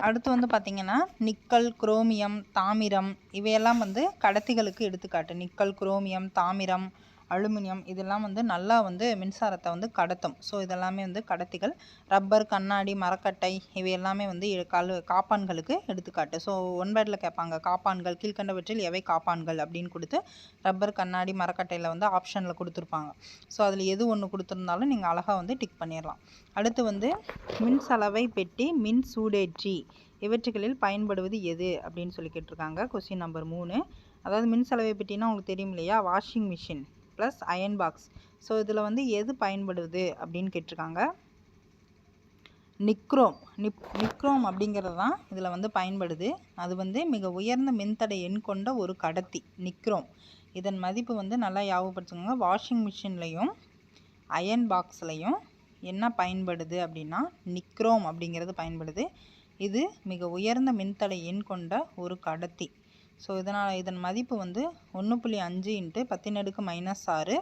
அடுத்து வந்து பார்த்திங்கன்னா நிக்கல் குரோமியம் தாமிரம் இவையெல்லாம் வந்து கடத்திகளுக்கு எடுத்துக்காட்டு. நிக்கல் குரோமியம் தாமிரம் அலுமினியம் இதெல்லாம் வந்து நல்லா வந்து மின்சாரத்தை வந்து கடத்தும். ஸோ இதெல்லாமே வந்து கடத்திகள் ரப்பர் கண்ணாடி மரக்கட்டை இவை எல்லாமே வந்து கல் காப்பான்களுக்கு எடுத்துக்காட்டு. ஸோ ஒன்பதில் கேட்பாங்க காப்பான்கள் கீழ்கண்டவற்றில் எவை காப்பான்கள் அப்படின்னு கொடுத்து ரப்பர் கண்ணாடி மரக்கட்டையில் வந்து ஆப்ஷனில் கொடுத்துருப்பாங்க. ஸோ அதில் எது ஒன்று கொடுத்துருந்தாலும் நீங்கள் அழகாக வந்து டிக் பண்ணிடலாம் அடுத்து வந்து மின் சலவை பெட்டி மின் சூடேற்றி இவற்றுகளில் பயன்படுவது எது அப்படின்னு சொல்லி கேட்டிருக்காங்க. கொஸ்டின் நம்பர் மூணு. அதாவது மின் சலவை பெட்டினா உங்களுக்கு தெரியும் இல்லையா? Washing machine plus iron box so இதில் வந்து எது பயன்படுது அப்படின்னு கேட்டிருக்காங்க. நிக்ரோம். நிப் நிக்ரோம் அப்படிங்கிறது தான் இதில் வந்து பயன்படுது. அது வந்து மிக உயர்ந்த மின்தடை எண் கொண்ட ஒரு கடத்தி நிக்ரோம். இதன் மதிப்பு வந்து நல்லா ஞாபகப்படுத்துங்க. வாஷிங் மிஷின்லேயும் அயன் பாக்ஸ்லேயும் என்ன பயன்படுது அப்படின்னா நிக்ரோம் அப்படிங்கிறது பயன்படுது. இது மிக உயர்ந்த மின்தடை எண் கொண்ட ஒரு கடத்தி. ஸோ இதனால் இதன் மதிப்பு வந்து ஒன்று புள்ளி அஞ்சு இன்ட்டு பத்தினடுக்கு மைனஸ் ஆறு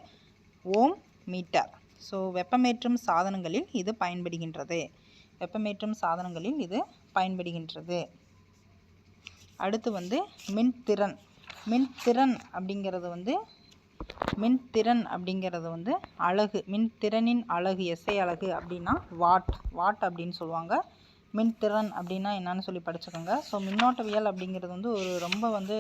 ஓம் மீட்டர். ஸோ வெப்பமேற்றும் சாதனங்களில் இது பயன்படுகின்றது. வெப்பமேற்றும் சாதனங்களில் இது பயன்படுகின்றது. அடுத்து வந்து மின்திறன். மின்திறன் அப்படிங்கிறது வந்து மின்திறன் அப்படிங்கிறது வந்து அழகு. மின்திறனின் அழகு எஸ்ஐ அழகு அப்படின்னா வாட். வாட் அப்படின்னு சொல்லுவாங்க. மின்திறன் அப்படின்னா என்னன்னு சொல்லி படிச்சுக்கோங்க. ஸோ மின்னோட்டவியல் அப்படிங்கிறது வந்து ஒரு ரொம்ப வந்து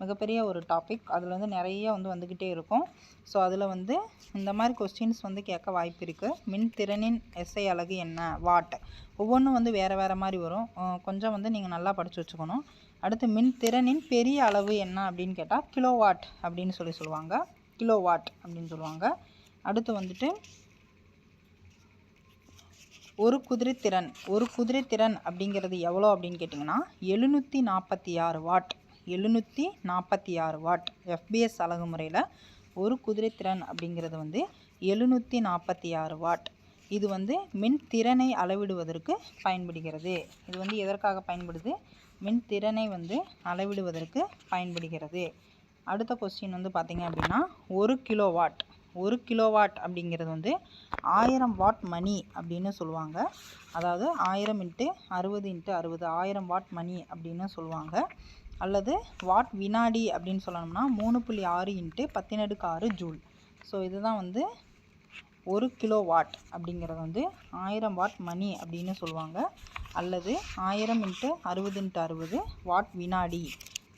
மிகப்பெரிய ஒரு டாபிக் அதில் வந்து நிறைய வந்து வந்துக்கிட்டே இருக்கும். ஸோ அதில் வந்து இந்த மாதிரி கொஸ்டின்ஸ் வந்து கேட்க வாய்ப்பு இருக்குது மின்திறனின் எஸ்ஐ அழகு என்ன? வாட் ஒவ்வொன்றும் வந்து வேறு வேறு மாதிரி வரும். கொஞ்சம் வந்து நீங்கள் நல்லா படித்து வச்சுக்கணும். அடுத்து மின்திறனின் பெரிய அளவு என்ன அப்படின்னு கேட்டால் கிலோ வாட் அப்படின்னு சொல்லி சொல்லுவாங்க. கிலோ வாட் அப்படின்னு சொல்லுவாங்க. அடுத்து வந்துட்டு ஒரு குதிரைத்திறன் ஒரு குதிரைத்திறன் அப்படிங்கிறது எவ்வளோ அப்படின்னு கேட்டிங்கன்னா எழுநூற்றி நாற்பத்தி ஆறு வாட் எழுநூற்றி நாற்பத்தி ஆறு வாட். எஃபிஎஸ் அழகு முறையில் ஒரு குதிரைத்திறன் அப்படிங்கிறது வந்து எழுநூற்றி நாற்பத்தி ஆறு வாட். இது வந்து மின் திறனை அளவிடுவதற்கு பயன்படுகிறது. இது வந்து எதற்காக பயன்படுது? மின் திறனை வந்து அளவிடுவதற்கு பயன்படுகிறது. அடுத்த கொஸ்டின் வந்து பார்த்திங்க அப்படின்னா ஒரு கிலோ வாட். ஒரு கிலோவாட் அப்படிங்கிறது வந்து ஆயிரம் வாட் மணி அப்படின்னு சொல்லுவாங்க. அதாவது ஆயிரம் இன்ட்டு அறுபது இன்ட்டு அறுபது ஆயிரம் வாட் மணி அப்படின்னு சொல்லுவாங்க. அல்லது வாட் வினாடி அப்படின்னு சொல்லணும்னா மூணு புள்ளி ஆறு இன்ட்டு பத்தினடுக்கு ஆறு ஜூல் ஸோ இதுதான் வந்து ஒரு கிலோ வாட் அப்படிங்கிறது வந்து ஆயிரம் வாட் மணி அப்படின்னு சொல்லுவாங்க. அல்லது ஆயிரம் இன்ட்டு அறுபது இன்ட்டு அறுபது வாட் வினாடி.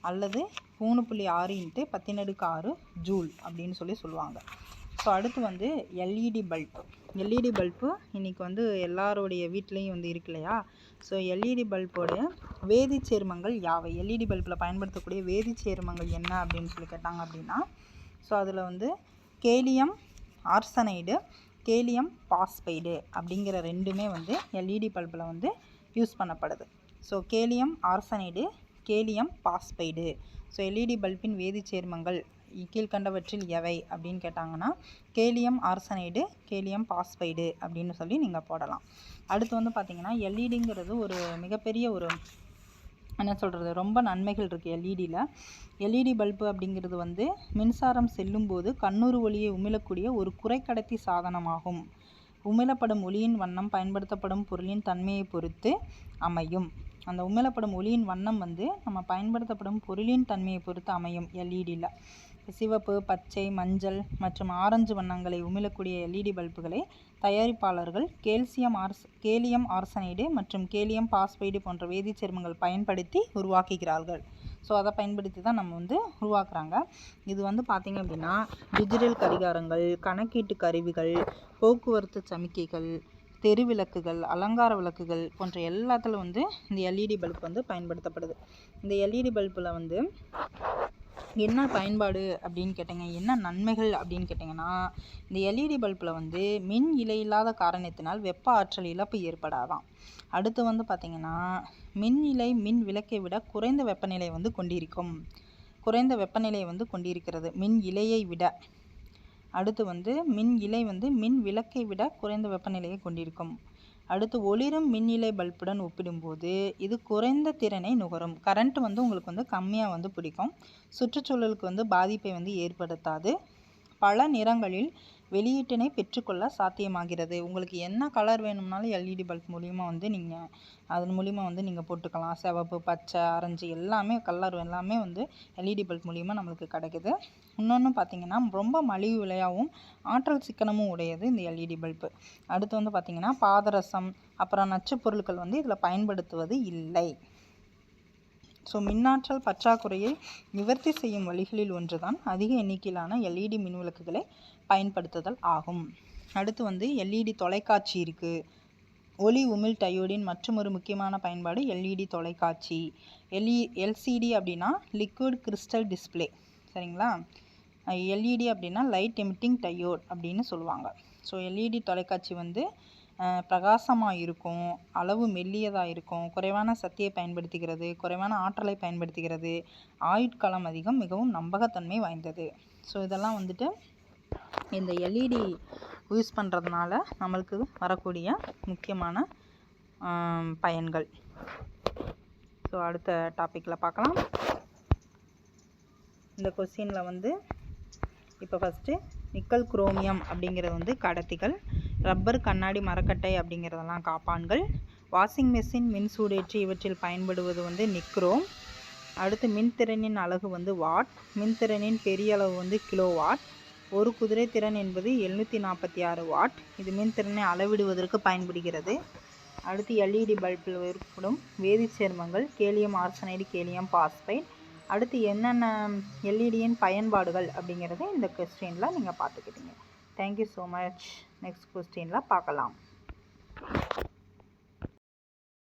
அல்லது மூணு புள்ளி ஆறு இன்ட்டு பத்தினடுக்கு ஆறு ஜூல் அப்படின்னு சொல்லி சொல்லுவாங்க. ஸோ அடுத்து வந்து எல்இடி பல்ப் எல்இடி பல்ப்பு இன்றைக்கி வந்து எல்லாருடைய வீட்லேயும் வந்து இருக்கு இல்லையா? ஸோ எல்இடி பல்போடைய வேதி சேர்மங்கள் யாவை? எல்இடி பல்பில் பயன்படுத்தக்கூடிய வேதி சேர்மங்கள் என்ன அப்படின்னு சொல்லி கேட்டாங்க அப்படின்னா ஸோ அதில் வந்து கேலியம் ஆர்சனைடு கேலியம் பாஸ்பைடு அப்படிங்கிற ரெண்டுமே வந்து எல்இடி பல்பில் வந்து யூஸ் பண்ணப்படுது. So gallium arsenide gallium phosphide. So LED பல்பின் வேதி சேர்மங்கள் கீழ்கண்டவற்றில் எவை அப்படின்னு கேட்டாங்கன்னா கேலியம் ஆர்சனைடு கேலியம் பாஸ்பைடு அப்படின்னு சொல்லி நீங்கள் போடலாம். அடுத்து வந்து பார்த்திங்கன்னா எல்இடிங்கிறது ஒரு மிகப்பெரிய ஒரு என்ன சொல்கிறது ரொம்ப நன்மைகள் இருக்குது எல்இடியில் எல்இடி பல்பு அப்படிங்கிறது வந்து மின்சாரம் செல்லும்போது கண்ணூறு ஒளியை உமிழக்கூடிய ஒரு குறைக்கடத்தி சாதனமாகும். உமிழப்படும் ஒளியின் வண்ணம் பயன்படுத்தப்படும் பொருளின் தன்மையை பொறுத்து அமையும். அந்த உமிழப்படும் ஒளியின் வண்ணம் வந்து நம்ம பயன்படுத்தப்படும் பொருளின் தன்மையை பொறுத்து அமையும் எல்இடியில் சிவப்பு பச்சை மஞ்சள் மற்றும் ஆரஞ்சு வண்ணங்களை உமிழக்கூடிய எல்இடி பல்புகளை தயாரிப்பாளர்கள் கேல்சியம் ஆர்ஸ் கேலியம் ஆர்சனைடு மற்றும் கேலியம் பாஸ்பைடு போன்ற வேதிச்சேர்மங்கள் பயன்படுத்தி உருவாக்குகிறார்கள். ஸோ அதை பயன்படுத்தி தான் நம்ம வந்து உருவாக்குறாங்க. இது வந்து பார்த்திங்க அப்படின்னா டிஜிட்டல் கடிகாரங்கள் கணக்கீட்டு கருவிகள் போக்குவரத்து சமிக்கைகள் தெரு விளக்குகள் அலங்கார விளக்குகள் போன்ற எல்லாத்துல வந்து இந்த எல்இடி பல்ப் வந்து பயன்படுத்தப்படுது. இந்த எல்இடி பல்பில் வந்து என்ன பயன்பாடு அப்படின்னு கேட்டிங்க? என்ன நன்மைகள் அப்படின்னு கேட்டிங்கன்னா இந்த எல்இடி பல்பில் வந்து மின் இலை இல்லாத காரணத்தினால் வெப்ப ஆற்றல் இழப்பு ஏற்படாதான் அடுத்து வந்து பார்த்திங்கன்னா மின் இலை மின் விளக்கை விட குறைந்த வெப்பநிலை வந்து கொண்டிருக்கும். குறைந்த வெப்பநிலை வந்து கொண்டிருக்கிறது மின் இலையை விட. அடுத்து வந்து மின் இலை வந்து மின் விளக்கை விட குறைந்த வெப்பநிலையை கொண்டிருக்கும். அடுத்து ஒளிரும் மின்னிலை பல்புடன் ஒப்பிடும்போது இது குறைந்த திறனை நுகரும். கரண்ட் வந்து உங்களுக்கு வந்து கம்மியாக வந்து பிடிக்கும். சுற்றுச்சூழலுக்கு வந்து பாதிப்பை வந்து ஏற்படுத்தாது. பல நிறங்களில் வெளியீட்டினை பெற்றுக்கொள்ள சாத்தியமாகிறது. உங்களுக்கு என்ன கலர் வேணும்னாலும் எல்இடி பல்ப் மூலிமா வந்து நீங்கள் அதன் மூலிமா வந்து நீங்கள் போட்டுக்கலாம். சிவப்பு பச்சை ஆரஞ்சு எல்லாமே கலர் எல்லாமே வந்து எல்இடி பல்ப் மூலிமா நம்மளுக்கு கிடைக்குது. இன்னொன்று பார்த்தீங்கன்னா ரொம்ப மலிவு விலையாகவும் ஆற்றல் சிக்கனமும் உடையது இந்த எல்இடி பல்பு அடுத்து வந்து பார்த்திங்கன்னா பாதரசம் அப்புறம் நச்சு பொருட்கள் வந்து இதில் பயன்படுத்துவது இல்லை. ஸோ மின்னாற்றல் பற்றாக்குறையை நிவர்த்தி செய்யும் வழிகளில் ஒன்றுதான் அதிக எண்ணிக்கையிலான எல்இடி மின்விளக்குகளை பயன்படுத்துதல் ஆகும். அடுத்து வந்து எல்இடி தொலைக்காட்சி இருக்குது ஒளி உமிழ் டயோடின் மற்றொரு முக்கியமான பயன்பாடு எல்இடி தொலைக்காட்சி. எல்இ எல்சிடி அப்படின்னா லிக்விட் கிறிஸ்டல் டிஸ்ப்ளே சரிங்களா? எல்இடி அப்படின்னா லைட் எமிட்டிங் டயோட் அப்படின்னு சொல்லுவாங்க. ஸோ எல்இடி தொலைக்காட்சி வந்து பிரகாசமாக இருக்கும் அளவு மெல்லியதாக இருக்கும் குறைவான சக்தியை பயன்படுத்துகிறது குறைவான ஆற்றலை பயன்படுத்துகிறது ஆயுட்காலம் அதிகம் மிகவும் நம்பகத்தன்மை வாய்ந்தது. ஸோ இதெல்லாம் வந்துட்டு இந்த எல்இடி யூஸ் பண்ணுறதுனால நம்மளுக்கு வரக்கூடிய முக்கியமான பயன்கள். ஸோ அடுத்த டாப்பிக்கில் பார்க்கலாம். இந்த கொஸ்டினில் வந்து இப்போ ஃபஸ்ட்டு நிக்கல் குரோமியம் அப்படிங்கிறது வந்து கடத்திகள் ரப்பர் கண்ணாடி மரக்கட்டை அப்படிங்கிறதெல்லாம் காப்பான்கள் வாஷிங் மிஷின் மின் சூடேற்றி இவற்றில் பயன்படுவது வந்து நிக்ரோம். அடுத்து மின்திறனின் அலகு வந்து வாட். மின்திறனின் பெரிய அளவு வந்து கிலோ வாட் ஒரு குதிரை திறன் என்பது எழுநூற்றி நாற்பத்தி ஆறு வாட். இது மின்திறனை அளவிடுவதற்கு பயன்படுகிறது. அடுத்து எல்இடி பல்பில் ஏற்படும் வேதிச்சேர்மங்கள் கேலியம் ஆர்சனைடு கேலியம் பாஸ்பைட். அடுத்து என்னென்ன எல்இடியின் பயன்பாடுகள் அப்படிங்கிறத இந்த கொஸ்டினில் நீங்கள் பார்த்துக்கிட்டீங்க. Thank you so much next கொஸ்டினில் பார்க்கலாம்.